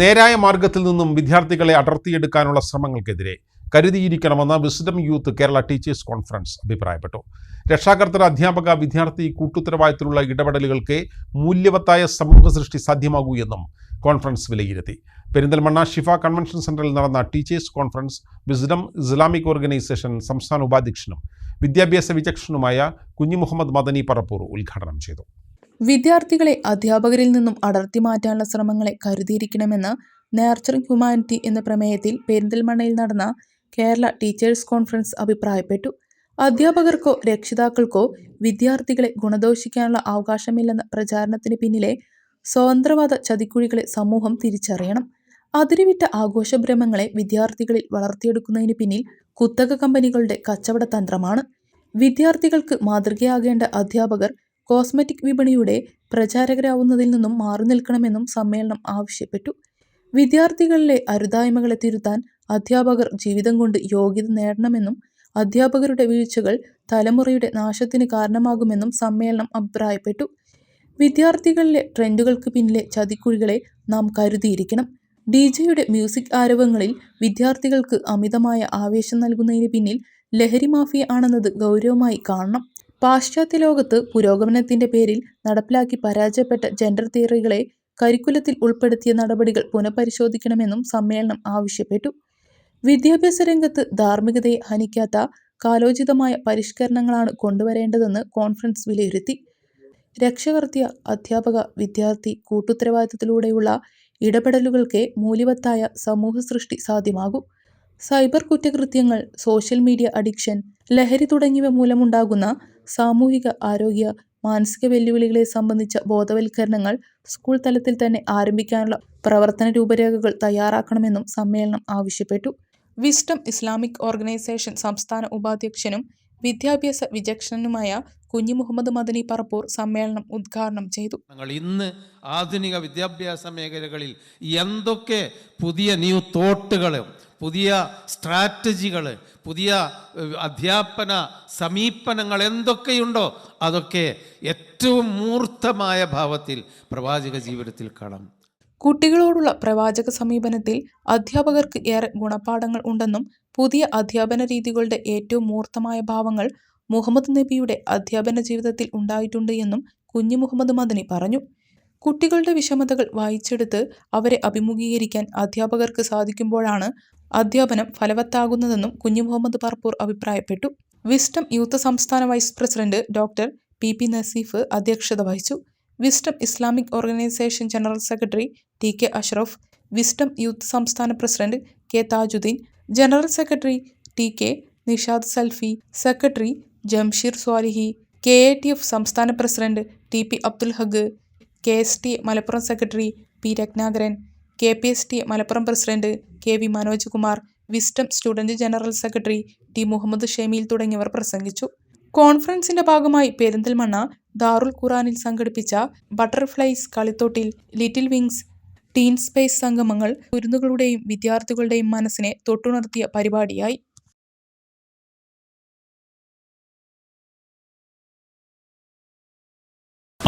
നേരായ മാർഗത്തിൽ നിന്നും വിദ്യാർത്ഥികളെ അടർത്തിയെടുക്കാനുള്ള ശ്രമങ്ങൾക്കെതിരെ കരുതിയിരിക്കണമെന്ന് Wisdom Youth Kerala teachers conference അഭിപ്രായപ്പെട്ടു. രക്ഷാകർത്തൃ അധ്യാപക വിദ്യാർത്ഥി കൂട്ടുത്തരവാദിത്തത്തിലുള്ള ഇടപെടലുകൾക്ക് മൂല്യവത്തായ സമൂഹ സൃഷ്ടി സാധ്യമാകൂ എന്നും കോൺഫറൻസ് വിലയിരുത്തി. പെരിന്തൽമണ്ണ ഷിഫ കൺവെൻഷൻ സെന്ററിൽ നടന്ന teachers conference Wisdom Islamic organisation സംസ്ഥാന ഉപാധ്യക്ഷനും വിദ്യാഭ്യാസ വിചക്ഷണനുമായ കുഞ്ഞു മുഹമ്മദ് മദനി പറപ്പൂർ ഉദ്ഘാടനം ചെയ്തു. വിദ്യാർത്ഥികളെ അധ്യാപകരിൽ നിന്നും അടർത്തി മാറ്റാനുള്ള ശ്രമങ്ങളെ കരുതിയിരിക്കണമെന്ന് നേർച്ചറിംഗ് ഹ്യൂമാനിറ്റി എന്ന പ്രമേയത്തിൽ പെരിന്തൽമണ്ണയിൽ നടന്ന കേരള ടീച്ചേഴ്സ് കോൺഫറൻസ് അഭിപ്രായപ്പെട്ടു. അധ്യാപകർക്കോ രക്ഷിതാക്കൾക്കോ വിദ്യാർത്ഥികളെ ഗുണദോഷിക്കാനുള്ള അവകാശമില്ലെന്ന പ്രചാരണത്തിന് പിന്നിലെ സ്വതന്ത്രവാദ ചതിക്കുഴികളെ സമൂഹം തിരിച്ചറിയണം. അതിരുവിട്ട ആഘോഷഭ്രമങ്ങളെ വിദ്യാർത്ഥികളിൽ വളർത്തിയെടുക്കുന്നതിന് പിന്നിൽ കുത്തക കമ്പനികളുടെ കച്ചവട തന്ത്രമാണ്. വിദ്യാർത്ഥികൾക്ക് മാതൃകയാകേണ്ട അധ്യാപകർ കോസ്മെറ്റിക് വിപണിയുടെ പ്രചാരകരാവുന്നതിൽ നിന്നും മാറി നിൽക്കണമെന്നും സമ്മേളനം ആവശ്യപ്പെട്ടു. വിദ്യാർത്ഥികളിലെ അരുതായ്മകളെ തിരുത്താൻ അധ്യാപകർ ജീവിതം കൊണ്ട് യോഗ്യത നേടണമെന്നും അധ്യാപകരുടെ വീഴ്ചകൾ തലമുറയുടെ നാശത്തിന് കാരണമാകുമെന്നും സമ്മേളനം അഭിപ്രായപ്പെട്ടു. വിദ്യാർത്ഥികളിലെ ട്രെൻഡുകൾക്ക് പിന്നിലെ ചതിക്കുഴികളെ നാം കരുതിയിരിക്കണം. ഡി ജെയുടെ മ്യൂസിക് ആരവങ്ങളിൽ വിദ്യാർത്ഥികൾക്ക് അമിതമായ ആവേശം നൽകുന്നതിന് പിന്നിൽ ലഹരി മാഫിയ ആണെന്നത് ഗൗരവമായി കാണണം. പാശ്ചാത്യ ലോകത്ത് പുരോഗമനത്തിന്റെ പേരിൽ നടപ്പിലാക്കി പരാജയപ്പെട്ട ജെൻഡർ തിയറികളെ കരിക്കുലത്തിൽ ഉൾപ്പെടുത്തിയ നടപടികൾ പുനഃപരിശോധിക്കണമെന്നും സമ്മേളനം ആവശ്യപ്പെട്ടു. വിദ്യാഭ്യാസ രംഗത്ത് ധാർമ്മികതയെ ഹനിക്കാത്ത കാലോചിതമായ പരിഷ്കരണങ്ങളാണ് കൊണ്ടുവരേണ്ടതെന്ന് കോൺഫറൻസ് വിലയിരുത്തി. രക്ഷകർത്തിയ അധ്യാപക വിദ്യാർത്ഥി കൂട്ടുത്തരവാദിത്തത്തിലൂടെയുള്ള ഇടപെടലുകൾക്ക് മൂല്യവത്തായ സമൂഹ സൃഷ്ടി സാധ്യമാകും. സൈബർ കുറ്റകൃത്യങ്ങൾ സോഷ്യൽ മീഡിയ അഡിക്ഷൻ ലഹരി തുടങ്ങിയവ മൂലമുണ്ടാകുന്ന സാമൂഹിക ആരോഗ്യ മാനസിക വെല്ലുവിളികളെ സംബന്ധിച്ച ബോധവൽക്കരണങ്ങൾ സ്കൂൾ തലത്തിൽ തന്നെ ആരംഭിക്കാനുള്ള പ്രവർത്തന രൂപരേഖകൾ തയ്യാറാക്കണമെന്നും സമ്മേളനം ആവശ്യപ്പെട്ടു. വിസ്റ്റം ഇസ്ലാമിക് ഓർഗനൈസേഷൻ സംസ്ഥാന ഉപാധ്യക്ഷനും വിദ്യാഭ്യാസ വിചക്ഷണനുമായ കുഞ്ഞു മുഹമ്മദ് മദനി പറപ്പൂർ സമ്മേളനം ഉദ്ഘാടനം ചെയ്തു. ഞങ്ങൾ ഇന്ന് ആധുനിക വിദ്യാഭ്യാസ മേഖലകളിൽ എന്തൊക്കെ പുതിയ ന്യൂ തോട്ടുകൾ പുതിയ സ്ട്രാറ്റജികൾ പുതിയ അധ്യാപന സമീപനങ്ങൾ എന്തൊക്കെയുണ്ടോ അതൊക്കെ ഏറ്റവും മൂർത്തമായ ഭാവത്തിൽ പ്രവാചക ജീവിതത്തിൽ കാണാം. കുട്ടികളോടുള്ള പ്രവാചക സമീപനത്തിൽ അധ്യാപകർക്ക് ഏറെ ഗുണപാഠങ്ങൾ ഉണ്ടെന്നും പുതിയ അധ്യാപന രീതികളുടെ ഏറ്റവും മൂർത്തമായ ഭാവങ്ങൾ മുഹമ്മദ് നബിയുടെ അധ്യാപന ജീവിതത്തിൽ ഉണ്ടായിട്ടുണ്ട് എന്നും കുഞ്ഞു മുഹമ്മദ് മദനി പറഞ്ഞു. കുട്ടികളുടെ വിഷമതകൾ വായിച്ചെടുത്ത് അവരെ അഭിമുഖീകരിക്കാൻ അധ്യാപകർക്ക് സാധിക്കുമ്പോഴാണ് അധ്യാപനം ഫലവത്താകുന്നതെന്നും കുഞ്ഞു മുഹമ്മദ് പർപ്പൂർ അഭിപ്രായപ്പെട്ടു. വിസ്റ്റം യൂത്ത് സംസ്ഥാന vice president doctor P P Naseef അധ്യക്ഷത വഹിച്ചു. Wisdom Islamic organisation general secretary T K Ashraf Wisdom Youth സംസ്ഥാന president K Thajudheen general secretary T K Nishad Salafi secretary Jamsheer Swalihi K A T F സംസ്ഥാന president T P Abdul Haq K S T Malappuram secretary P Ratnakaran K P S T Malappuram president K V Manoj Kumar Wisdom student general secretary T Muhammad Shameel തുടങ്ങിയവർ പ്രസംഗിച്ചു. കോൺഫറൻസിന്റെ ഭാഗമായി പെരിന്തൽമണ്ണ ദാറുൽ ഖുറാനിൽ സംഘടിപ്പിച്ച butterflies കളിത്തോട്ടിൽ little wings teen space സംഗമങ്ങൾ കുരുന്നുകളുടെയും വിദ്യാർത്ഥികളുടെയും മനസ്സിനെ തൊട്ടുണർത്തിയ പരിപാടിയായി.